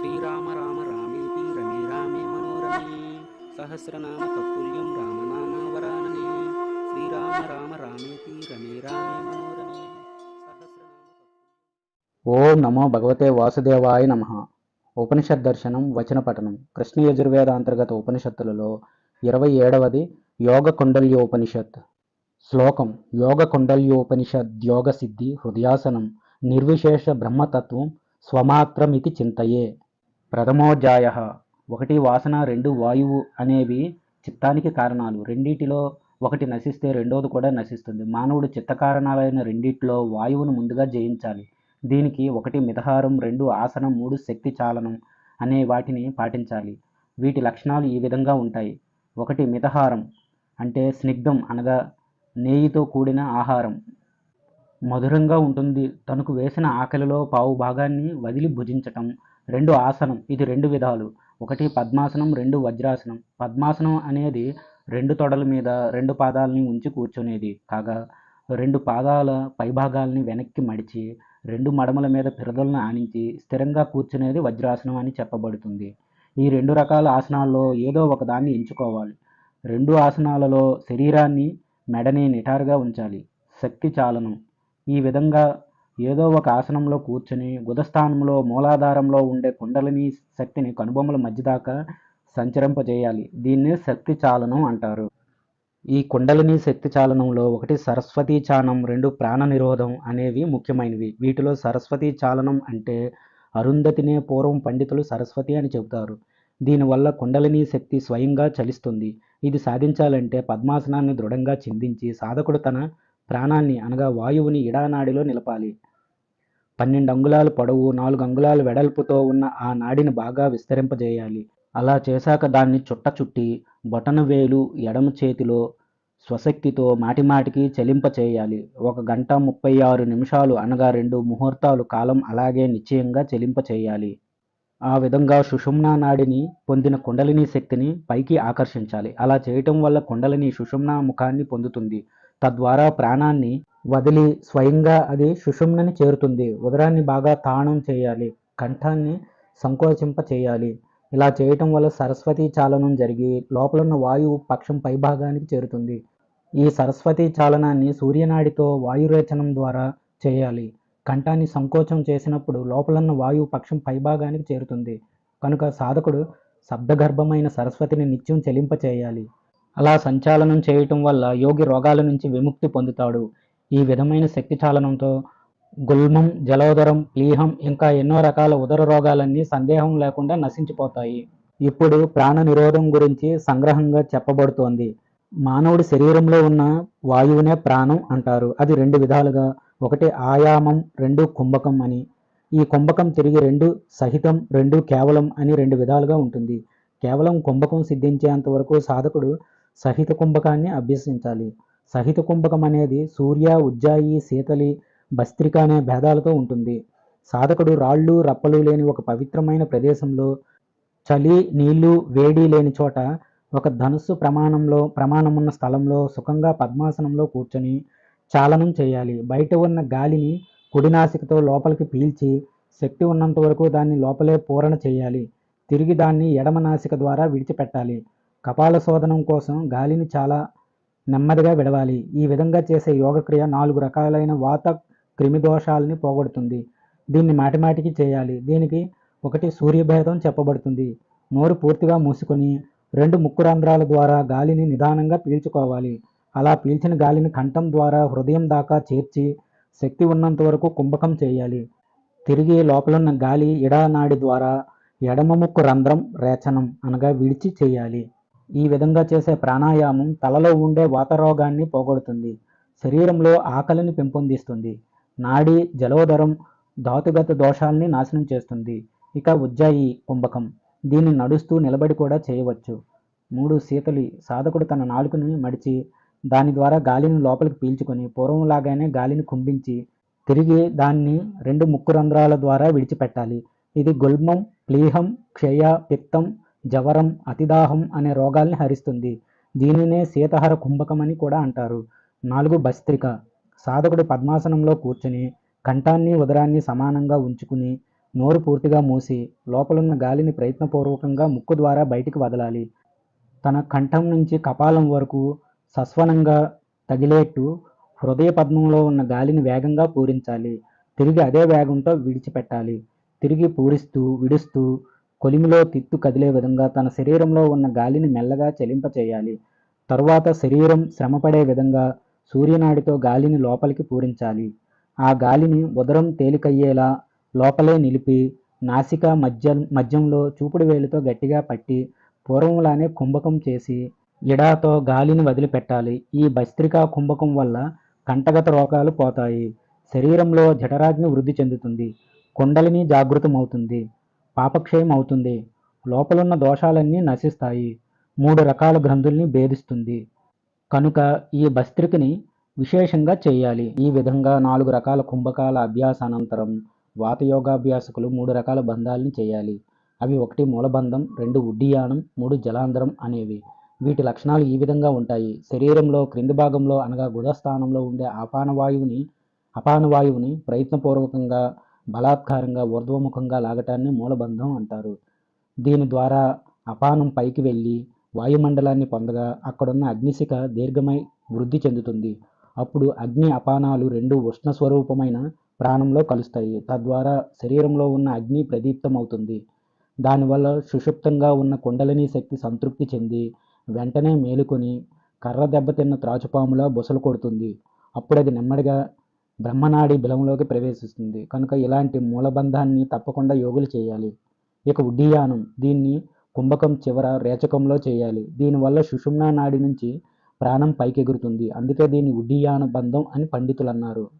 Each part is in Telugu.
శ్రీరామ రామ రామేపి రమే రామే మనోరమే. సహస్రనామ తత్తుల్యం రామనామ వరాననే. శ్రీరామ రామ రామేపి రమే రామే మనోరమే. సహస్రనామ ఓం నమో భగవతే వాసుదేవాయ నమ. ఉపనిషత్ దర్శనం వచన పఠనం. కృష్ణ యజుర్వేద అంతర్గత ఉపనిషత్తులలో ఇరవై ఏడవది యోగ కుండల్యోపనిషత్. శ్లోకం యోగ కుండల్యోపనిషద్ యోగ సిద్ధి హృదయాసనం నిర్విశేష బ్రహ్మతత్వం స్వమాత్రమితి చింతయే. ప్రథమోధ్యాయ. ఒకటి వాసన రెండు వాయువు అనేవి చిత్తానికి కారణాలు. రెండిటిలో ఒకటి నశిస్తే రెండోది కూడా నశిస్తుంది. మానవుడు చిత్త కారణాలైన రెండిట్లో వాయువును ముందుగా జయించాలి. దీనికి ఒకటి మితహారం రెండు ఆసనం మూడు శక్తి చాలనం అనే వాటిని పాటించాలి. వీటి లక్షణాలు ఈ విధంగా ఉంటాయి. ఒకటి మితహారం అంటే స్నిగ్ధం అనగా నేయితో కూడిన ఆహారం. మధురంగా ఉంటుంది. తనకు వేసిన ఆకలిలో పావు భాగాన్ని వదిలి భుజించటం రెండు ఆసనం ఇది రెండు విధాలు. ఒకటి పద్మాసనం రెండు వజ్రాసనం. పద్మాసనం అనేది రెండు తొడల మీద రెండు పాదాలని ఉంచి కూర్చునేది. కాగా రెండు పాదాల పైభాగాల్ని వెనక్కి మడిచి రెండు మడమల మీద పిరదలను ఆనించి స్థిరంగా కూర్చునేది వజ్రాసనం అని చెప్పబడుతుంది. ఈ రెండు రకాల ఆసనాల్లో ఏదో ఒకదాన్ని ఎంచుకోవాలి. రెండు ఆసనాలలో శరీరాన్ని మెడని నిటారుగా ఉంచాలి. శక్తి చాలనం. ఈ విధంగా ఏదో ఒక ఆసనంలో కూర్చుని గుదస్థానంలో మూలాధారంలో ఉండే కుండలిని శక్తిని కనుబొమ్మల మధ్య దాకా సంచరింపజేయాలి. దీన్నే శక్తి చాలనం అంటారు. ఈ కుండలిని శక్తి చాలనంలో ఒకటి సరస్వతీ చానం రెండు ప్రాణ నిరోధం అనేవి ముఖ్యమైనవి. వీటిలో సరస్వతీ చాలనం అంటే అరుంధతినే పూర్వం పండితులు సరస్వతి అని చెబుతారు. దీనివల్ల కుండలిని శక్తి స్వయంగా చలిస్తుంది. ఇది సాధించాలంటే పద్మాసనాన్ని దృఢంగా చిందించి సాధకుడు తన ప్రాణాన్ని అనగా వాయువుని ఇడానాడిలో నిలపాలి. పన్నెండు అంగుళాలు పొడవు నాలుగు అంగుళాలు వెడల్పుతో ఉన్న ఆ నాడిని బాగా విస్తరింపజేయాలి. అలా చేశాక దాన్ని చుట్ట చుట్టి బొటన వేలు ఎడమ చేతిలో స్వశక్తితో మాటిమాటికి చలింప చేయాలి. ఒక గంట ముప్పై ఆరు నిమిషాలు అనగా రెండు ముహూర్తాలు కాలం అలాగే నిశ్చయంగా చెలింప చేయాలి. ఆ విధంగా సుషుమ్నా నాడిని పొందిన కుండలిని శక్తిని పైకి ఆకర్షించాలి. అలా చేయటం వల్ల కుండలిని సుషుమ్నా ముఖాన్ని పొందుతుంది. తద్వారా ప్రాణాన్ని వదిలి స్వయంగా అది సుషుమ్నని చేరుతుంది. ఉదరాన్ని బాగా తాణం చేయాలి. కంఠాన్ని సంకోచింప చేయాలి. ఇలా చేయటం వల్ల సరస్వతి చాలనం జరిగి లోపలున్న వాయువు పక్షం పైభాగానికి చేరుతుంది. ఈ సరస్వతి చాలనాన్ని సూర్యనాడితో వాయురేచనం ద్వారా చేయాలి. కంఠాన్ని సంకోచం చేసినప్పుడు లోపలున్న వాయువు పక్షం పైభాగానికి చేరుతుంది. కనుక సాధకుడు శబ్దగర్భమైన సరస్వతిని నిత్యం చెలింప చేయాలి అలా సంచాలనం చేయటం వల్ల యోగి రోగాల నుంచి విముక్తి పొందుతాడు. ఈ విధమైన శక్తి చాలనంతో గుల్మం జలోదరం ప్లీహం ఇంకా ఎన్నో రకాల ఉదర రోగాలన్నీ సందేహం లేకుండా నశించిపోతాయి. ఇప్పుడు ప్రాణ నిరోధం గురించి సంగ్రహంగా చెప్పబడుతోంది. మానవుడి శరీరంలో ఉన్న వాయువునే ప్రాణం అంటారు. అది రెండు విధాలుగా. ఒకటి ఆయామం రెండు కుంభకం అని. ఈ కుంభకం తిరిగి రెండు సహితం రెండు కేవలం అని రెండు విధాలుగా ఉంటుంది. కేవలం కుంభకం సిద్ధించేంత వరకు సాధకుడు సహిత కుంభకాన్ని అభ్యసించాలి. సహిత కుంభకం అనేది సూర్య ఉజ్జాయి శీతలి భస్త్రిక అనే భేదాలతో ఉంటుంది. సాధకుడు రాళ్ళు రప్పలు లేని ఒక పవిత్రమైన ప్రదేశంలో చలి నీళ్ళు వేడి లేని చోట ఒక ధనుస్సు ప్రమాణంలో ప్రమాణమున్న స్థలంలో సుఖంగా పద్మాసనంలో కూర్చొని చాలనం చేయాలి. బయట ఉన్న గాలిని కుడినాసికతో లోపలికి పీల్చి శక్తి ఉన్నంత వరకు దాన్ని లోపలే పూరణ చేయాలి. తిరిగి దాన్ని ఎడమ నాసిక ద్వారా విడిచిపెట్టాలి. కపాల శోధనం కోసం గాలిని చాలా నెమ్మదిగా విడవాలి. ఈ విధంగా చేసే యోగక్రియ నాలుగు రకాలైన వాత క్రిమిదోషాలని పోగొడుతుంది. దీన్ని మాటిమాటికి చేయాలి. దీనికి ఒకటి సూర్యభేదం చెప్పబడుతుంది. నోరు పూర్తిగా మూసుకొని రెండు ముక్కు రంధ్రాల ద్వారా గాలిని నిదానంగా పీల్చుకోవాలి. అలా పీల్చిన గాలిని కంఠం ద్వారా హృదయం దాకా చేర్చి శక్తి ఉన్నంత వరకు కుంభకం చేయాలి. తిరిగి లోపలున్న గాలి ఇడానాడి ద్వారా ఎడమ ముక్కు రంధ్రం రేచనం అనగా విడిచి చేయాలి. ఈ విధంగా చేసే ప్రాణాయామం తలలో ఉండే వాతరోగాన్ని పోగొడుతుంది. శరీరంలో ఆకలిని పెంపొందిస్తుంది. నాడి జలోదరం ధాతుగత దోషాల్ని నాశనం చేస్తుంది. ఇక ఉజ్జాయి కుంభకం. దీన్ని నడుస్తూ నిలబడి కూడా చేయవచ్చు. మూడు శీతలి సాధకుడు తన నాలుకని మడిచి దాని ద్వారా గాలిని లోపలికి పీల్చుకొని పూర్వంలాగానే గాలిని కుంభించి తిరిగి దాన్ని రెండు ముక్కు రంధ్రాల ద్వారా విడిచిపెట్టాలి. ఇది గుల్మం ప్లీహం క్షయ పిత్తం జవరం అతిదాహం అనే రోగాల్ని హరిస్తుంది. దీనినే శీతహర కుంభకం అని కూడా అంటారు. నాలుగు భస్త్రిక. సాధకుడు పద్మాసనంలో కూర్చుని కంఠాన్ని ఉదరాన్ని సమానంగా ఉంచుకుని నోరు పూర్తిగా మూసి లోపలున్న గాలిని ప్రయత్నపూర్వకంగా ముక్కు ద్వారా బయటికి వదలాలి. తన కంఠం నుంచి కపాలం వరకు సస్వనంగా తగిలేట్టు హృదయ పద్మంలో ఉన్న గాలిని వేగంగా పూరించాలి. తిరిగి అదే వేగంతో విడిచిపెట్టాలి. తిరిగి పూరిస్తూ విడుస్తూ కొలిమిలో తిత్తు కదిలే విధంగా తన శరీరంలో ఉన్న గాలిని మెల్లగా చెలింపచేయాలి తరువాత శరీరం శ్రమపడే విధంగా సూర్యనాడితో గాలిని లోపలికి పూరించాలి. ఆ గాలిని ఉదరం తేలికయ్యేలా లోపలే నిలిపి నాసిక మధ్య మధ్యంలో చూపుడు వేలుతో గట్టిగా పట్టి పూర్వంలానే కుంభకం చేసి ఎడాతో గాలిని వదిలిపెట్టాలి. ఈ భస్త్రికా కుంభకం వల్ల కంటగత రోగాలు పోతాయి. శరీరంలో జఠరాగ్ని వృద్ధి చెందుతుంది. కుండలిని జాగృతమవుతుంది. పాపక్షయం అవుతుంది లోపలున్న దోషాలన్నీ నశిస్తాయి. మూడు రకాల గ్రంథుల్ని భేదిస్తుంది. కనుక ఈ భస్త్రికని విశేషంగా చేయాలి. ఈ విధంగా నాలుగు రకాల కుంభకాల అభ్యాసానంతరం వాతయోగాభ్యాసకులు మూడు రకాల బంధాలని చేయాలి. అవి ఒకటి మూలబంధం రెండు ఉడ్డియానం మూడు జలాంధరం అనేవి. వీటి లక్షణాలు ఈ విధంగా ఉంటాయి. శరీరంలో క్రింది భాగంలో అనగా గుదస్థానంలో ఉండే అపానవాయువుని అపానవాయువుని ప్రయత్నపూర్వకంగా బలాత్కారంగా ఊర్ధ్వముఖంగా లాగటాన్ని మూలబంధం అంటారు. దీని ద్వారా అపానం పైకి వెళ్ళి వాయుమండలాన్ని పొందగా అక్కడున్న అగ్నిశిఖ దీర్ఘమై వృద్ధి చెందుతుంది. అప్పుడు అగ్ని అపానాలు రెండు ఉష్ణ స్వరూపమైన ప్రాణంలో కలుస్తాయి. తద్వారా శరీరంలో ఉన్న అగ్ని ప్రదీప్తమవుతుంది. దానివల్ల సుషుప్తంగా ఉన్న కుండలిని శక్తి సంతృప్తి చెంది వెంటనే మేలుకొని కర్ర దెబ్బతిన్న త్రాచుపాములా బుసలు కొడుతుంది. అప్పుడు అది నెమ్మదిగా బ్రహ్మనాడి బిలంలోకి ప్రవేశిస్తుంది. కనుక ఇలాంటి మూలబంధాన్ని తప్పకుండా యోగులు చేయాలి. ఇక ఉడ్డీయానం దీన్ని కుంభకం చివర రేచకంలో చేయాలి. దీనివల్ల సుషుమ్నా నాడి నుంచి ప్రాణం పైకెగురుతుంది. అందుకే దీన్ని ఉడ్డీయాన బంధం అని పండితులు అన్నారు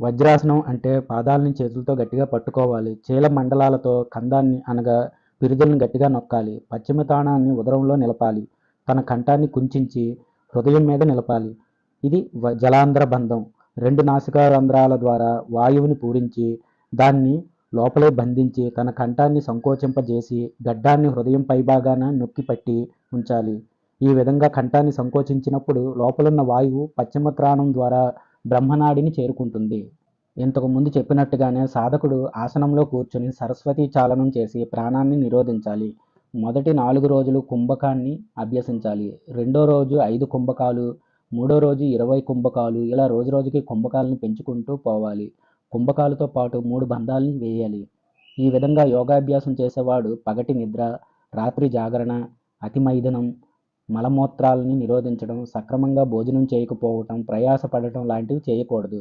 వజ్రాసనం అంటే పాదాలని చేతులతో గట్టిగా పట్టుకోవాలి. చీల మండలాలతో కందాన్ని అనగా పిరుదులను గట్టిగా నొక్కాలి. పశ్చిమ తాణాన్ని ఉదరంలో నిలపాలి. తన కంఠాన్ని కుంచించి హృదయం మీద నిలపాలి. ఇది వ- జలాంధ్ర బంధం. రెండు నాసికా రంధ్రాల ద్వారా వాయువుని పూరించి దాన్ని లోపలే బంధించి తన కంఠాన్ని సంకోచింపజేసి గడ్డాన్ని హృదయం పైభాగాన నొక్కిపట్టి ఉంచాలి. ఈ విధంగా కంఠాన్ని సంకోచించినప్పుడు లోపలున్న వాయువు పశ్చిమ త్రాణం ద్వారా బ్రహ్మనాడిని చేరుకుంటుంది. ఇంతకు ముందు చెప్పినట్టుగానే సాధకుడు ఆసనంలో కూర్చుని సరస్వతి చాలనం చేసి ప్రాణాన్ని నిరోధించాలి. మొదటి నాలుగు రోజులు కుంభకాన్ని అభ్యసించాలి. రెండో రోజు ఐదు కుంభకాలు మూడో రోజు ఇరవై కుంభకాలు. ఇలా రోజు రోజుకి కుంభకాలను పెంచుకుంటూ పోవాలి. కుంభకాలతో పాటు మూడు బంధాలను వేయాలి. ఈ విధంగా యోగాభ్యాసం చేసేవాడు పగటి నిద్ర రాత్రి జాగరణ అతిమైదనం మలమూత్రాలని నిరోధించడం సక్రమంగా భోజనం చేయకపోవటం ప్రయాసపడటం లాంటివి చేయకూడదు.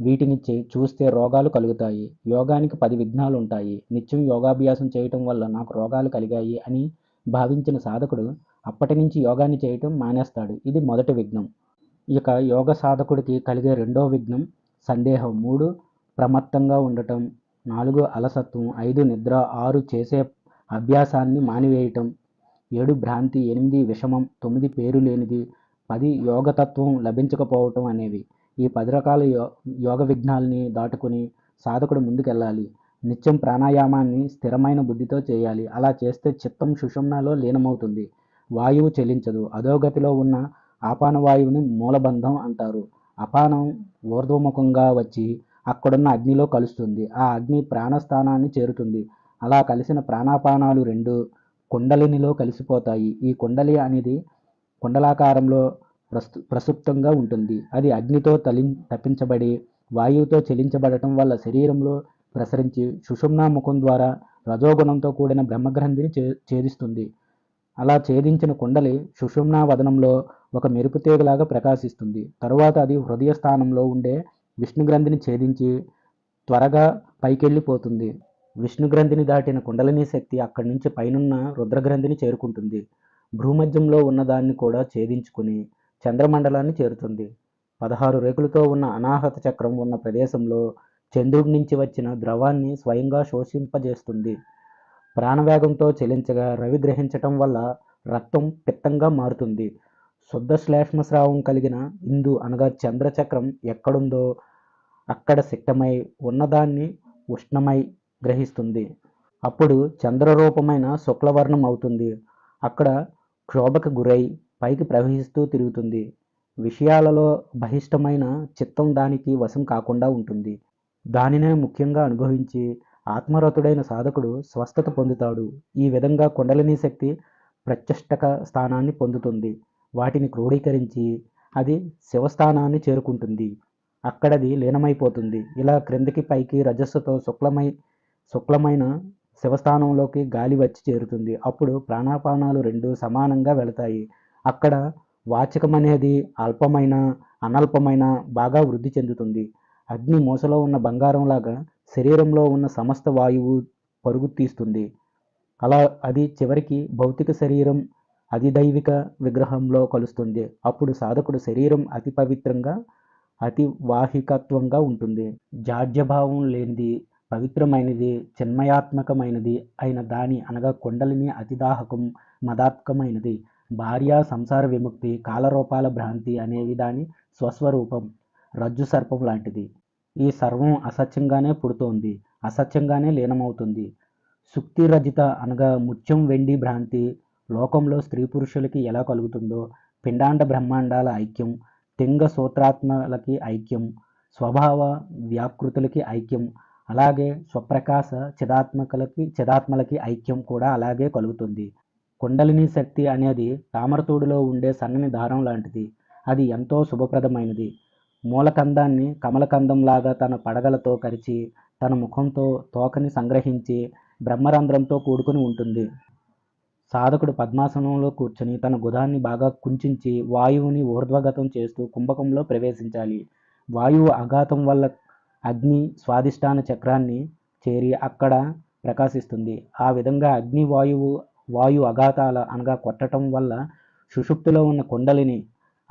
వీటిని చూస్తే రోగాలు కలుగుతాయి. యోగానికి పది విఘ్నాలు ఉంటాయి. నిత్యం యోగాభ్యాసం చేయటం వల్ల నాకు రోగాలు కలిగాయి అని భావించిన సాధకుడు అప్పటి నుంచి యోగాన్ని చేయటం మానేస్తాడు. ఇది మొదటి విఘ్నం. ఇక యోగ సాధకుడికి కలిగే రెండో విఘ్నం సందేహం మూడు ప్రమత్తంగా ఉండటం నాలుగు అలసత్వం ఐదు నిద్ర ఆరు చేసే అభ్యాసాన్ని మానివేయటం ఏడు భ్రాంతి ఎనిమిది విషమం తొమ్మిది పేరు లేనిది పది యోగతత్వం లభించకపోవటం అనేవి. ఈ పది రకాల యో యోగ విఘ్నాల్ని దాటుకుని సాధకుడు ముందుకెళ్ళాలి. నిత్యం ప్రాణాయామాన్ని స్థిరమైన బుద్ధితో చేయాలి. అలా చేస్తే చిత్తం సుషుమ్నలో లీనమవుతుంది. వాయువు చెలించదు అధోగతిలో ఉన్న ఆపాన వాయువుని మూలబంధం అంటారు. అపానం ఊర్ధ్వముఖంగా వచ్చి అక్కడున్న అగ్నిలో కలుస్తుంది. ఆ అగ్ని ప్రాణస్థానాన్ని చేరుతుంది. అలా కలిసిన ప్రాణాపానాలు రెండు కుండలినిలో కలిసిపోతాయి. ఈ కుండలి అనేది కుండలాకారంలో ప్రస్తు ప్రసుప్తంగా ఉంటుంది. అది అగ్నితో తలి తప్పించబడి వాయువుతో చెలించబడటం వల్ల శరీరంలో ప్రసరించి సుషుమ్నా ముఖం ద్వారా రజోగుణంతో కూడిన బ్రహ్మగ్రంథిని చే ఛేదిస్తుంది. అలా ఛేదించిన కుండలి సుషుమ్నా వదనంలో ఒక మెరుపు తీగలాగా ప్రకాశిస్తుంది. తరువాత అది హృదయ స్థానంలో ఉండే విష్ణుగ్రంథిని ఛేదించి త్వరగా పైకెళ్ళిపోతుంది. విష్ణుగ్రంథిని దాటిన కుండలిని శక్తి అక్కడి నుంచి పైనున్న రుద్రగ్రంథిని చేరుకుంటుంది. భూమధ్యంలో ఉన్నదాన్ని కూడా ఛేదించుకుని చంద్రమండలాన్ని చేరుతుంది. పదహారు రేకులతో ఉన్న అనాహత చక్రం ఉన్న ప్రదేశంలో చంద్రుడి నుంచి వచ్చిన ద్రవాన్ని స్వయంగా శోషింపజేస్తుంది. ప్రాణవేగంతో చెలించగా రవి గ్రహించటం వల్ల రక్తం పిత్తంగా మారుతుంది. శుద్ధ శ్లేష్మస్రావం కలిగిన ఇందు అనగా చంద్రచక్రం ఎక్కడుందో అక్కడ సిక్తమై ఉన్నదాన్ని ఉష్ణమై గ్రహిస్తుంది. అప్పుడు చంద్రరూపమైన శుక్లవర్ణం అవుతుంది. అక్కడ క్షోభకు గురై పైకి ప్రవహిస్తూ తిరుగుతుంది. విషయాలలో బహిష్టమైన చిత్తం దానికి వశం కాకుండా ఉంటుంది. దానినే ముఖ్యంగా అనుభవించి ఆత్మరతుడైన సాధకుడు స్వస్థత పొందుతాడు. ఈ విధంగా కుండలిని శక్తి ప్రత్యష్టక స్థానాన్ని పొందుతుంది. వాటిని క్రోడీకరించి అది శివస్థానాన్ని చేరుకుంటుంది. అక్కడది లీనమైపోతుంది. ఇలా క్రిందికి పైకి రజస్సుతో శుక్లమై శుక్లమైన శివస్థానంలోకి గాలి వచ్చి చేరుతుంది. అప్పుడు ప్రాణాపానాలు రెండు సమానంగా వెళతాయి. అక్కడ వాచకం అనేది అల్పమైన అనల్పమైన బాగా వృద్ధి చెందుతుంది. అగ్ని మూసలో ఉన్న బంగారంలాగా శరీరంలో ఉన్న సమస్త వాయువు పరుగు తీస్తుంది. అలా అది చివరికి భౌతిక శరీరం అధిదైవిక విగ్రహంలో కలుస్తుంది. అప్పుడు సాధకుడు శరీరం అతి పవిత్రంగా అతి వాహికత్వంగా ఉంటుంది. జాడ్యభావం లేనిది పవిత్రమైనది చిన్మయాత్మకమైనది అయిన దాని అనగా కుండలిని అతిదాహకం మదాత్మకమైనది. భార్య సంసార విముక్తి కాలరూపాల భ్రాంతి అనేవి దాని స్వస్వరూపం రజ్జు సర్పం లాంటిది. ఈ సర్వం అసత్యంగానే పుడుతోంది అసత్యంగానే లీనమవుతుంది. సుక్తి రజిత అనగా ముత్యం వెండి భ్రాంతి లోకంలో స్త్రీ పురుషులకి ఎలా కలుగుతుందో పిండాండ బ్రహ్మాండాల ఐక్యం తింగ సూత్రాత్మలకి ఐక్యం స్వభావ వ్యాకృతులకి ఐక్యం అలాగే స్వప్రకాశ చిదాత్మకలకి చిదాత్మలకి ఐక్యం కూడా అలాగే కలుగుతుంది. కుండలిని శక్తి అనేది తామరతూడులో ఉండే సన్నని దారం లాంటిది. అది ఎంతో శుభప్రదమైనది. మూలకందాన్ని కమలకందంలాగా తన పడగలతో కరిచి తన ముఖంతో తోకని సంగ్రహించి బ్రహ్మరంధ్రంతో కూడుకుని ఉంటుంది. సాధకుడు పద్మాసనంలో కూర్చొని తన గుదాన్ని బాగా కుంచించి వాయువుని ఊర్ధ్వగతం చేస్తూ కుంభకంలో ప్రవేశించాలి. వాయువు అఘాతం వల్ల అగ్ని స్వాదిష్టాన చక్రాన్ని చేరి అక్కడ ప్రకాశిస్తుంది. ఆ విధంగా అగ్ని వాయువు వాయు అఘాతాల అనగా కొట్టడం వల్ల సుషుప్తిలో ఉన్న కుండలిని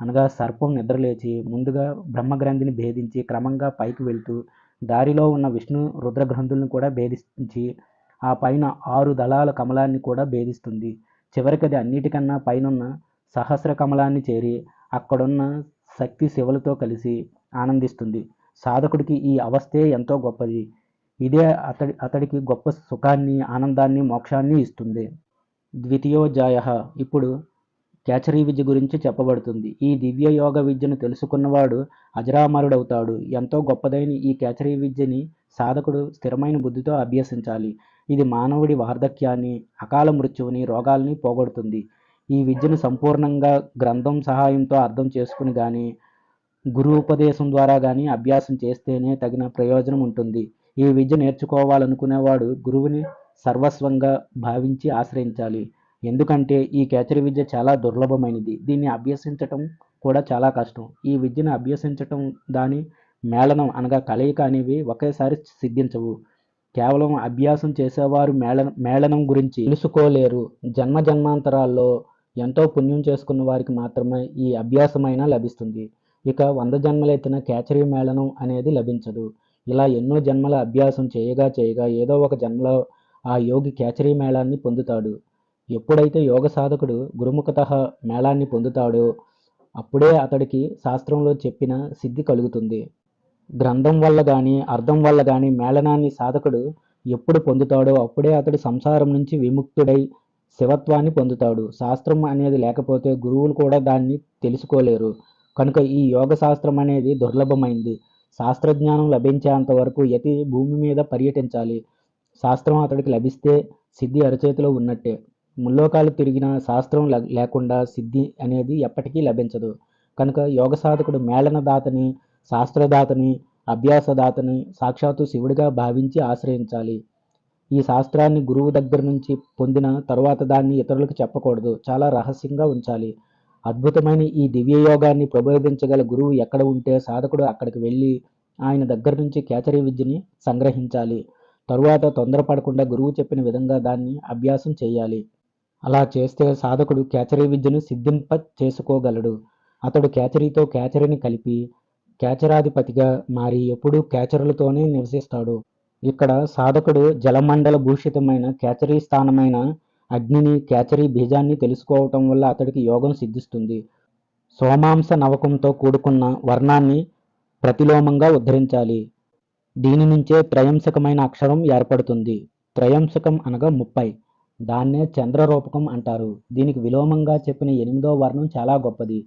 అనగా సర్పం నిద్రలేచి ముందుగా బ్రహ్మగ్రంథిని భేదించి క్రమంగా పైకి వెళ్తూ దారిలో ఉన్న విష్ణు రుద్రగ్రంథులను కూడా భేదించి ఆ పైన ఆరు దళాల కమలాన్ని కూడా భేదిస్తుంది. చివరికి అది అన్నిటికన్నా పైనున్న సహస్ర కమలాన్ని చేరి అక్కడున్న శక్తి శివులతో కలిసి ఆనందిస్తుంది. సాధకుడికి ఈ అవస్థే ఎంతో గొప్పది. ఇదే అతడి అతడికి గొప్ప సుఖాన్ని ఆనందాన్ని మోక్షాన్ని ఇస్తుంది. ద్వితీయోజాయ ఇప్పుడు కేచరీ విద్య గురించి చెప్పబడుతుంది. ఈ దివ్య యోగ విద్యను తెలుసుకున్నవాడు అజరామరుడవుతాడు. ఎంతో గొప్పదైన ఈ కేచరీ విద్యని సాధకుడు స్థిరమైన బుద్ధితో అభ్యసించాలి. ఇది మానవుడి వార్ధక్యాన్ని అకాల మృత్యువుని రోగాల్ని పోగొడుతుంది. ఈ విద్యను సంపూర్ణంగా గ్రంథం సహాయంతో అర్థం చేసుకుని కానీ గురువుపదేశం ద్వారా కానీ అభ్యాసం చేస్తేనే తగిన ప్రయోజనం ఉంటుంది. ఈ విద్య నేర్చుకోవాలనుకునేవాడు గురువుని సర్వస్వంగా భావించి ఆశ్రయించాలి. ఎందుకంటే ఈ కేచరి విద్య చాలా దుర్లభమైనది. దీన్ని అభ్యసించటం కూడా చాలా కష్టం. ఈ విద్యను అభ్యసించటం దాని మేళనం అనగా కలయిక అనేవి ఒకేసారి సిద్ధించవు. కేవలం అభ్యాసం చేసేవారు మేళ మేళనం గురించి తెలుసుకోలేరు. జన్మ జన్మాంతరాల్లో ఎంతో పుణ్యం చేసుకున్న వారికి మాత్రమే ఈ అభ్యాసమైనా లభిస్తుంది. ఇక వంద జన్మలెత్తిన కేచరీ మేళనం అనేది లభించదు. ఇలా ఎన్నో జన్మల అభ్యాసం చేయగా చేయగా ఏదో ఒక జన్మలో ఆ యోగి కేచరీ మేళాన్ని పొందుతాడు. ఎప్పుడైతే యోగ సాధకుడు గురుముఖత మేళాన్ని పొందుతాడో అప్పుడే అతడికి శాస్త్రంలో చెప్పిన సిద్ధి కలుగుతుంది. గ్రంథం వల్ల కానీ అర్థం వల్ల కానీ మేళనాన్ని సాధకుడు ఎప్పుడు పొందుతాడో అప్పుడే అతడు సంసారం నుంచి విముక్తుడై శివత్వాన్ని పొందుతాడు. శాస్త్రం అనేది లేకపోతే గురువులు కూడా దాన్ని తెలుసుకోలేరు. కనుక ఈ యోగ శాస్త్రం అనేది దుర్లభమైంది. శాస్త్రజ్ఞానం లభించేంత వరకు యతి భూమి మీద పర్యటించాలి. శాస్త్రం అతడికి లభిస్తే సిద్ధి అరచేతిలో ఉన్నట్టే. ముల్లోకాలు తిరిగిన శాస్త్రం లే- లేకుండా సిద్ధి అనేది ఎప్పటికీ లభించదు. కనుక యోగ సాధకుడు మేళనదాతని శాస్త్రదాతని అభ్యాసదాతని సాక్షాత్తు శివుడిగా భావించి ఆశ్రయించాలి. ఈ శాస్త్రాన్ని గురువు దగ్గర నుంచి పొందిన తరువాత దాన్ని ఇతరులకు చెప్పకూడదు. చాలా రహస్యంగా ఉంచాలి. అద్భుతమైన ఈ దివ్య యోగాన్ని ప్రబోధించగల గురువు ఎక్కడ ఉంటే సాధకుడు అక్కడికి వెళ్ళి ఆయన దగ్గర నుంచి కేచరీ విద్యని సంగ్రహించాలి. తరువాత తొందరపడకుండా గురువు చెప్పిన విధంగా దాన్ని అభ్యాసం చేయాలి. అలా చేస్తే సాధకుడు కేచరీ విద్యను సిద్ధింప చేసుకోగలడు అతడు కేచరీతో కేచరిని కలిపి కేచరాధిపతిగా మారి ఎప్పుడూ కేచరులతోనే నివసిస్తాడు. ఇక్కడ సాధకుడు జలమండల భూషితమైన కేచరీ స్థానమైన అగ్నిని కేచరీ బీజాన్ని తెలుసుకోవటం వల్ల అతడికి యోగం సిద్ధిస్తుంది. సోమాంస నవకంతో కూడుకున్న వర్ణాన్ని ప్రతిలోమంగా ఉద్ధరించాలి. దీని నుంచే త్రయంశకమైన అక్షరం ఏర్పడుతుంది. త్రయంశకం అనగా ముప్పై. దాన్నే చంద్రరూపకం అంటారు. దీనికి విలోమంగా చెప్పిన ఎనిమిదో వర్ణం చాలా గొప్పది.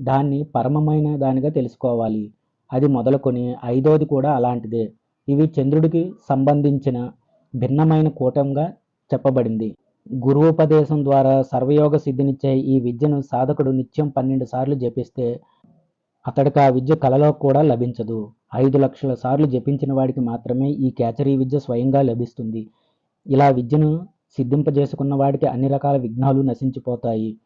దాన్ని పరమమైన దానిగా తెలుసుకోవాలి. అది మొదలుకొని ఐదోది కూడా అలాంటిదే. ఇవి చంద్రుడికి సంబంధించిన భిన్నమైన కూటంగా చెప్పబడింది. గురువుపదేశం ద్వారా సర్వయోగ సిద్ధినిచ్చే ఈ విద్యను సాధకుడు నిత్యం పన్నెండు సార్లు జపిస్తే అతడికి ఆ విద్య కలలో కూడా లభించదు. ఐదు లక్షల సార్లు జపించిన వాడికి మాత్రమే ఈ కేచరీ విద్య స్వయంగా లభిస్తుంది. ఇలా విద్యను సిద్ధింపజేసుకున్న వాడికి అన్ని రకాల విఘ్నాలు నశించిపోతాయి.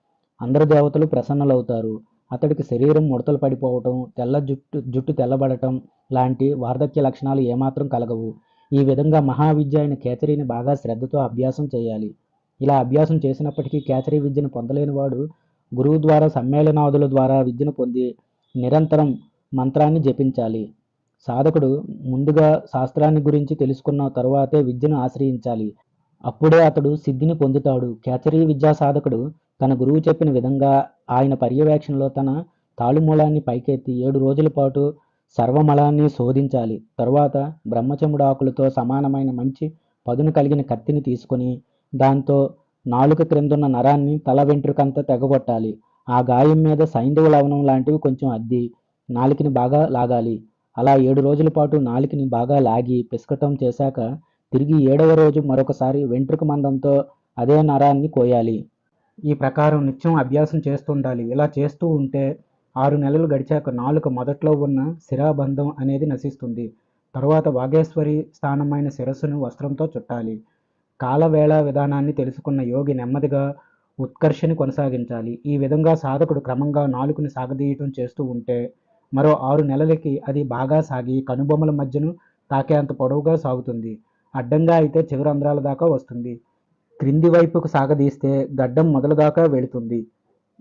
అందరు దేవతలు ప్రసన్నలవుతారు. అతడికి శరీరం ముడతలు పడిపోవటం తెల్ల జుట్టు జుట్టు తెల్లబడటం లాంటి వార్ధక్య లక్షణాలు ఏమాత్రం కలగవు. ఈ విధంగా మహావిద్య అయిన కేచరీని బాగా శ్రద్ధతో అభ్యాసం చేయాలి. ఇలా అభ్యాసం చేసినప్పటికీ కేచరీ విద్యను పొందలేని వాడు గురువు ద్వారా సమ్మేళనాదుల ద్వారా విద్యను పొంది నిరంతరం మంత్రాన్ని జపించాలి. సాధకుడు ముందుగా శాస్త్రాన్ని గురించి తెలుసుకున్న తరువాతే విద్యను ఆశ్రయించాలి. అప్పుడే అతడు సిద్ధిని పొందుతాడు. కేచరీ విద్యా సాధకుడు తన గురువు చెప్పిన విధంగా ఆయన పర్యవేక్షణలో తన తాళుమూలాన్ని పైకెత్తి ఏడు రోజుల పాటు సర్వమలాన్ని శోధించాలి. తరువాత బ్రహ్మచముడు ఆకులతో సమానమైన మంచి పదును కలిగిన కత్తిని తీసుకొని దాంతో నాలుక క్రిందున్న నరాన్ని తల వెంట్రుకంతా తెగగొట్టాలి. ఆ గాయం మీద సైంధవ లవణం లాంటివి కొంచెం అద్ది నాలికని బాగా లాగాలి. అలా ఏడు రోజుల పాటు నాలికని బాగా లాగి పిసకటం చేశాక తిరిగి ఏడవ రోజు మరొకసారి వెంట్రుక మందంతో అదే నరాన్ని కోయాలి. ఈ ప్రకారం నిత్యం అభ్యాసం చేస్తుండాలి. ఇలా చేస్తూ ఉంటే ఆరు నెలలు గడిచాక నాలుక మొదట్లో ఉన్న శిరాబంధం అనేది నశిస్తుంది. తరువాత వాగేశ్వరి స్థానమైన శిరస్సును వస్త్రంతో చుట్టాలి. కాలవేళ విధానాన్ని తెలుసుకున్న యోగి నెమ్మదిగా ఉత్కర్షని కొనసాగించాలి. ఈ విధంగా సాధకుడు క్రమంగా నాలుకని సాగదీయటం చేస్తూ ఉంటే మరో ఆరు నెలలకి అది బాగా సాగి కనుబొమ్మల మధ్యను తాకేంత పొడవుగా సాగుతుంది. అడ్డంగా అయితే చివరి రంధ్రాల దాకా వస్తుంది. క్రింది వైపుకు సాగదీస్తే గడ్డం మొదలు దాకా వెళుతుంది.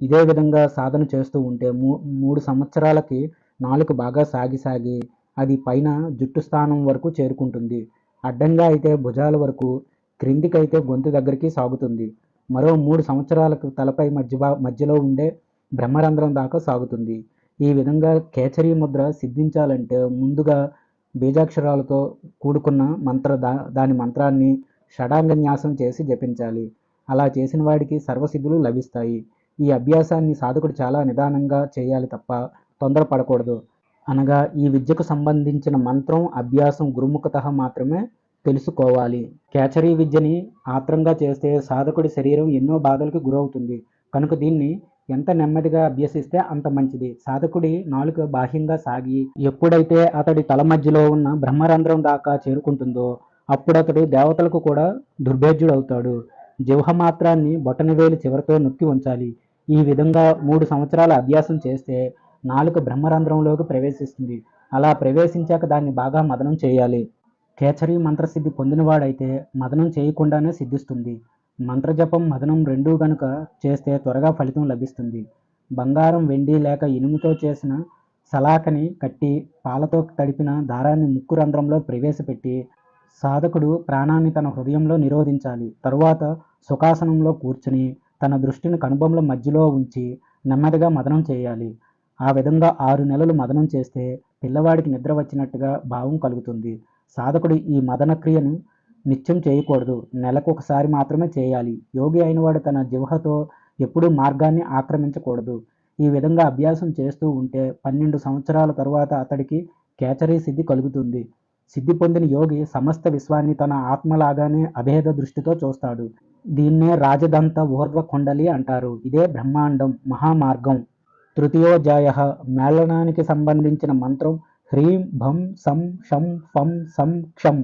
ఇదే విధంగా సాధన చేస్తూ ఉంటే మూ మూడు సంవత్సరాలకి నాలుక బాగా సాగి సాగి అది పైన జుట్టు స్థానం వరకు చేరుకుంటుంది. అడ్డంగా అయితే భుజాల వరకు క్రిందికైతే గొంతు దగ్గరికి సాగుతుంది. మరో మూడు సంవత్సరాలకు తలపై మధ్య మధ్యలో ఉండే బ్రహ్మరంధ్రం దాకా సాగుతుంది. ఈ విధంగా కేచరీ ముద్ర సిద్ధించాలంటే ముందుగా బీజాక్షరాలతో కూడుకున్న మంత్ర దా దాని మంత్రాన్ని షడాంగన్యాసం చేసి జపించాలి. అలా చేసిన వాడికి సర్వసిద్ధులు లభిస్తాయి. ఈ అభ్యాసాన్ని సాధకుడు చాలా నిదానంగా చేయాలి తప్ప తొందరపడకూడదు. అనగా ఈ విద్యకు సంబంధించిన మంత్రం అభ్యాసం గురుముఖత మాత్రమే తెలుసుకోవాలి. కేచరీ విద్యని ఆత్రంగా చేస్తే సాధకుడి శరీరం ఎన్నో బాధలకు గురవుతుంది. కనుక దీన్ని ఎంత నెమ్మదిగా అభ్యసిస్తే అంత మంచిది. సాధకుడి నాలుక బాహ్యంగా సాగి ఎప్పుడైతే అతడి తల మధ్యలో ఉన్న బ్రహ్మరంధ్రం దాకా చేరుకుంటుందో అప్పుడు అతడు దేవతలకు కూడా దుర్భేద్యుడవుతాడు. జిహ్వ మాత్రాన్ని బొటనవేలు చివరితో నొక్కి ఉంచాలి. ఈ విధంగా మూడు సంవత్సరాల అభ్యాసం చేస్తే నాలుక బ్రహ్మరంధ్రంలోకి ప్రవేశిస్తుంది. అలా ప్రవేశించాక దాన్ని బాగా మదనం చేయాలి. కేచరి మంత్రసిద్ధి పొందినవాడైతే మదనం చేయకుండానే సిద్ధిస్తుంది. మంత్రజపం మదనం రెండూ గనుక చేస్తే త్వరగా ఫలితం లభిస్తుంది. బంగారం వెండి లేక ఇనుముతో చేసిన సలాకని కట్టి పాలతో తడిపిన దారాన్ని ముక్కు రంధ్రంలో ప్రవేశపెట్టి సాధకుడు ప్రాణాన్ని తన హృదయంలో నిరోధించాలి. తరువాత సుఖాసనంలో కూర్చుని తన దృష్టిని కనుబొమ్మల మధ్యలో ఉంచి నెమ్మదిగా మదనం చేయాలి. ఆ విధంగా ఆరు నెలలు మదనం చేస్తే పిల్లవాడికి నిద్ర వచ్చినట్టుగా భావం కలుగుతుంది. సాధకుడు ఈ మదన క్రియను నిత్యం చేయకూడదు. నెలకు ఒకసారి మాత్రమే చేయాలి. యోగి అయినవాడు తన జిహ్వతో ఎప్పుడూ మార్గాన్ని ఆక్రమించకూడదు. ఈ విధంగా అభ్యాసం చేస్తూ ఉంటే పన్నెండు సంవత్సరాల తరువాత అతడికి కేచరీ సిద్ధి కలుగుతుంది. సిద్ధి పొందిన యోగి సమస్త విశ్వాన్ని తన ఆత్మలాగానే అభేద దృష్టితో చూస్తాడు. దీన్నే రాజదంత ఊర్ధ్వ కుండలి అంటారు. ఇదే బ్రహ్మాండం మహామార్గం. తృతీయోధ్యాయ మేళనానికి సంబంధించిన మంత్రం హ్రీం భం సం షం ఫం సం క్షం.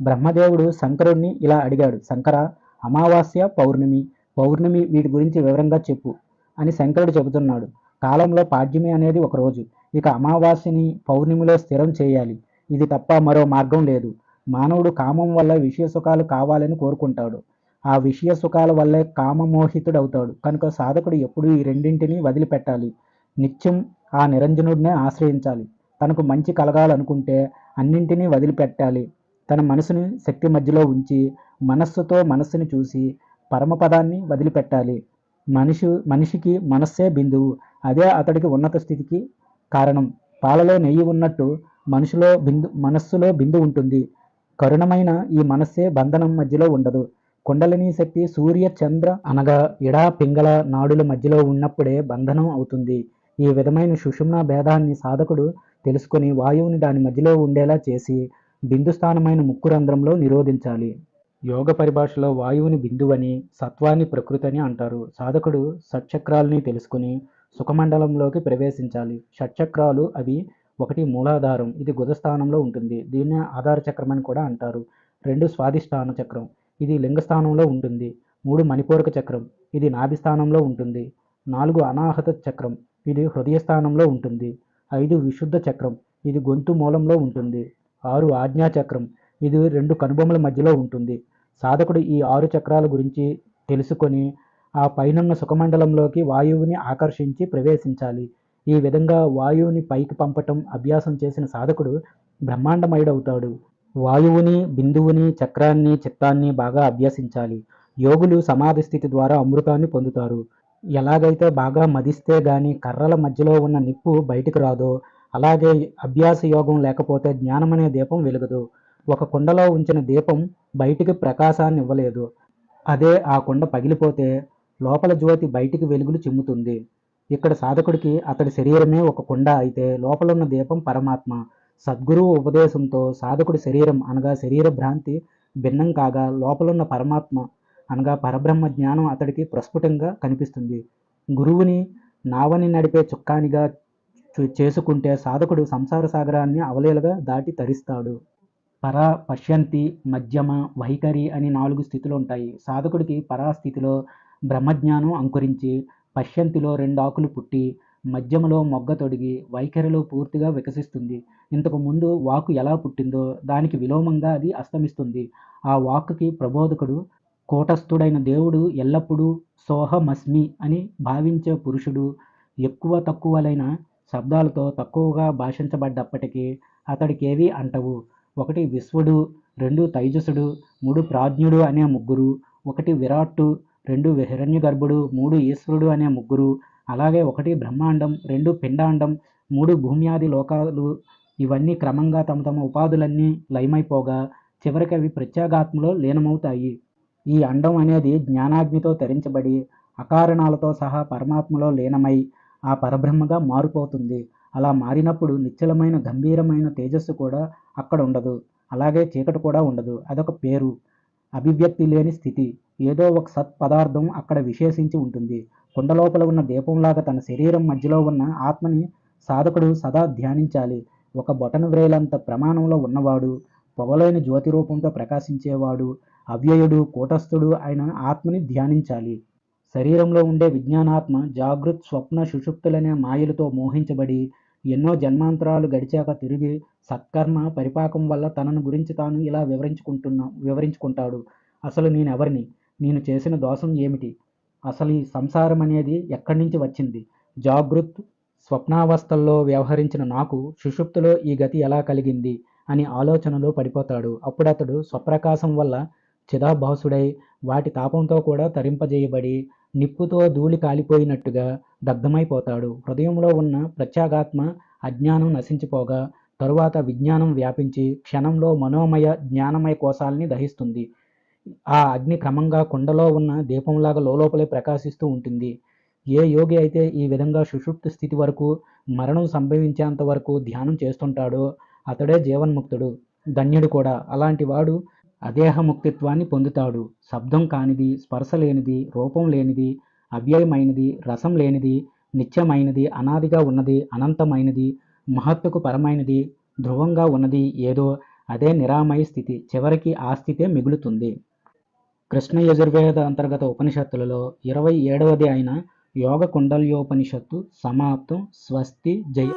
బ్రహ్మదేవుడు శంకరుణ్ణి ఇలా అడిగాడు శంకర అమావాస్య పౌర్ణమి పౌర్ణమి వీటి గురించి వివరంగా చెప్పు అని శంకరుడు చెబుతున్నాడు. కాలంలో పాడ్యమి అనేది ఒక రోజు. ఇక అమావాస్యని పౌర్ణమిలో స్థిరం చేయాలి. ఇది తప్ప మరో మార్గం లేదు. మానవుడు కామం వల్ల విషయ సుఖాలు కావాలని కోరుకుంటాడు. ఆ విషయ సుఖాల వల్లే కామమోహితుడవుతాడు. కనుక సాధకుడు ఎప్పుడూ ఈ రెండింటిని వదిలిపెట్టాలి. నిత్యం ఆ నిరంజనుడినే ఆశ్రయించాలి. తనకు మంచి కలగాలనుకుంటే అన్నింటినీ వదిలిపెట్టాలి. తన మనసుని శక్తి మధ్యలో ఉంచి మనస్సుతో మనస్సుని చూసి పరమపదాన్ని వదిలిపెట్టాలి. మనిషి మనిషికి మనస్సే బిందువు. అదే అతడికి ఉన్నత స్థితికి కారణం. పాలలో నెయ్యి ఉన్నట్టు మనిషిలో బిందు మనస్సులో బిందు ఉంటుంది. కరుణమైన ఈ మనస్సే బంధనం మధ్యలో ఉండదు. కుండలిని శక్తి సూర్య చంద్ర అనగా ఇడా పింగళ నాడుల మధ్యలో ఉన్నప్పుడే బంధనం అవుతుంది. ఈ విధమైన సుషుమ్న భేదాన్ని సాధకుడు తెలుసుకొని వాయువుని దాని మధ్యలో ఉండేలా చేసి బిందు స్థానమైన ముక్కు రంధ్రంలో నిరోధించాలి. యోగ పరిభాషలో వాయువుని బిందువని సత్వాన్ని ప్రకృతి అని అంటారు. సాధకుడు షట్చక్రాలని తెలుసుకుని సుఖమండలంలోకి ప్రవేశించాలి. షట్చక్రాలు అవి ఒకటి మూలాధారం. ఇది గుదస్థానంలో ఉంటుంది. దీన్ని ఆధార చక్రం అని కూడా అంటారు. రెండు స్వాధిష్టాన చక్రం. ఇది లింగస్థానంలో ఉంటుంది. మూడు మణిపూరక చక్రం. ఇది నాభిస్థానంలో ఉంటుంది. నాలుగు అనాహత చక్రం. ఇది హృదయ స్థానంలో ఉంటుంది. ఐదు విశుద్ధ చక్రం. ఇది గొంతు మూలంలో ఉంటుంది. ఆరు ఆజ్ఞా చక్రం ఇది రెండు కనుబొమ్మల మధ్యలో ఉంటుంది. సాధకుడు ఈ ఆరు చక్రాల గురించి తెలుసుకొని ఆ పైనున్న సుఖమండలంలోకి వాయువుని ఆకర్షించి ప్రవేశించాలి. ఈ విధంగా వాయువుని పైకి పంపటం అభ్యాసం చేసిన సాధకుడు బ్రహ్మాండమయుడవుతాడు. వాయువుని బిందువుని చక్రాన్ని చిత్తాన్ని బాగా అభ్యసించాలి. యోగులు సమాధి స్థితి ద్వారా అమృతాన్ని పొందుతారు. ఎలాగైతే బాగా మదిస్తే గాని కర్రల మధ్యలో ఉన్న నిప్పు బయటికి రాదో అలాగే అభ్యాస యోగం లేకపోతే జ్ఞానమనే దీపం వెలుగదు. ఒక కుండలో ఉంచిన దీపం బయటికి ప్రకాశాన్ని ఇవ్వలేదు. అదే ఆ కుండ పగిలిపోతే లోపల జ్యోతి బయటికి వెలుగులు చిమ్ముతుంది. ఇక్కడ సాధకుడికి అతడి శరీరమే ఒక కుండ అయితే లోపలున్న దీపం పరమాత్మ. సద్గురువు ఉపదేశంతో సాధకుడి శరీరం అనగా శరీర భ్రాంతి భిన్నం కాగా లోపలున్న పరమాత్మ అనగా పరబ్రహ్మ జ్ఞానం అతడికి ప్రస్ఫుటంగా కనిపిస్తుంది. గురువుని నావని నడిపే చుక్కానిగా చేసుకుంటే సాధకుడు సంసార సాగరాన్ని అవలేలుగా దాటి తరిస్తాడు. పర పశ్యంతి మధ్యమ వైఖరి అని నాలుగు స్థితులు ఉంటాయి సాధకుడికి పరాస్థితిలో బ్రహ్మజ్ఞానం అంకురించి పశ్యంతిలో రెండు ఆకులు పుట్టి మధ్యమలో మొగ్గ తొడిగి వైఖరిలో పూర్తిగా వికసిస్తుంది. ఇంతకు ముందు వాకు ఎలా పుట్టిందో దానికి విలోమంగా అది అస్తమిస్తుంది. ఆ వాక్కి ప్రబోధకుడు కూటస్థుడైన దేవుడు ఎల్లప్పుడూ సోహమస్మి అని భావించే పురుషుడు ఎక్కువ తక్కువలైన శబ్దాలతో తక్కువగా భాషించబడ్డప్పటికీ అతడికేవి అంటవు. ఒకటి విశ్వడు రెండు తైజసుడు మూడు ప్రాజ్ఞుడు అనే ముగ్గురు ఒకటి విరాట్టు రెండు హిరణ్య గర్భుడు మూడు ఈశ్వరుడు అనే ముగ్గురు అలాగే ఒకటి బ్రహ్మాండం రెండు పిండాండం మూడు భూమ్యాది లోకాలు. ఇవన్నీ క్రమంగా తమ తమ ఉపాధులన్నీ లయమైపోగా చివరికి అవి ప్రత్యేగాత్మలో లీనమవుతాయి. ఈ అండం అనేది జ్ఞానాగ్నితో తరించబడి అకారణాలతో సహా పరమాత్మలో లీనమై ఆ పరబ్రహ్మగా మారిపోతుంది. అలా మారినప్పుడు నిశ్చలమైన గంభీరమైన తేజస్సు కూడా అక్కడ ఉండదు. అలాగే చీకటి కూడా ఉండదు. అదొక పేరు. అభివ్యక్తి లేని స్థితి. ఏదో ఒక సత్ పదార్థం అక్కడ విశేషించి ఉంటుంది. కుండలోపల ఉన్న దీపంలాగా తన శరీరం మధ్యలో ఉన్న ఆత్మని సాధకుడు సదా ధ్యానించాలి. ఒక బొటన వ్రేలంత ప్రమాణంలో ఉన్నవాడు పొగలేని జ్యోతి రూపంతో ప్రకాశించేవాడు అవ్యయుడు కూటస్థుడు అయిన ఆత్మని ధ్యానించాలి. శరీరంలో ఉండే విజ్ఞానాత్మ జాగృత్ స్వప్న సుషుప్తులనే మాయలతో మోహించబడి ఎన్నో జన్మాంతరాలు గడిచాక తిరిగి సత్కర్మ పరిపాకం వల్ల తనను గురించి తాను ఇలా వివరించుకుంటున్నా వివరించుకుంటాడు. అసలు నేనెవరిని? నేను చేసిన దోషం ఏమిటి? అసలు ఈ సంసారం అనేది ఎక్కడి నుంచి వచ్చింది? జాగృత్ స్వప్నావస్థల్లో వ్యవహరించిన నాకు సుషుప్తులో ఈ గతి ఎలా కలిగింది? అని ఆలోచనలో పడిపోతాడు. అప్పుడు అతడు స్వప్రకాశం వల్ల చిదాభాసుడై వాటి తాపంతో కూడా తరింపజేయబడి నిప్పుతో ధూళి కాలిపోయినట్టుగా దగ్ధమైపోతాడు. హృదయంలో ఉన్న ప్రత్యాగాత్మ అజ్ఞానం నశించిపోగా తరువాత విజ్ఞానం వ్యాపించి క్షణంలో మనోమయ జ్ఞానమయ కోశాలని దహిస్తుంది. ఆ అగ్ని క్రమంగా కుండలో ఉన్న దీపంలాగా లోపలే ప్రకాశిస్తూ ఉంటుంది. ఏ యోగి అయితే ఈ విధంగా సుషుప్తి స్థితి వరకు మరణం సంభవించేంత వరకు ధ్యానం చేస్తుంటాడో అతడే జీవన్ముక్తుడు ధన్యుడు కూడా. అలాంటి వాడు అదేహముక్తిత్వాన్ని పొందుతాడు. శబ్దం కానిది స్పర్శ లేనిది రూపం లేనిది అవ్యయమైనది రసం లేనిది నిత్యమైనది అనాదిగా ఉన్నది అనంతమైనది మహత్తుకు పరమైనది ధ్రువంగా ఉన్నది ఏదో అదే నిరామయ స్థితి. చివరికి ఆ స్థితే మిగులుతుంది. కృష్ణ యజుర్వేద అంతర్గత ఉపనిషత్తులలో ఇరవై ఏడవది అయిన యోగ కుండల్యోపనిషత్తు సమాప్తం. స్వస్తి జయ.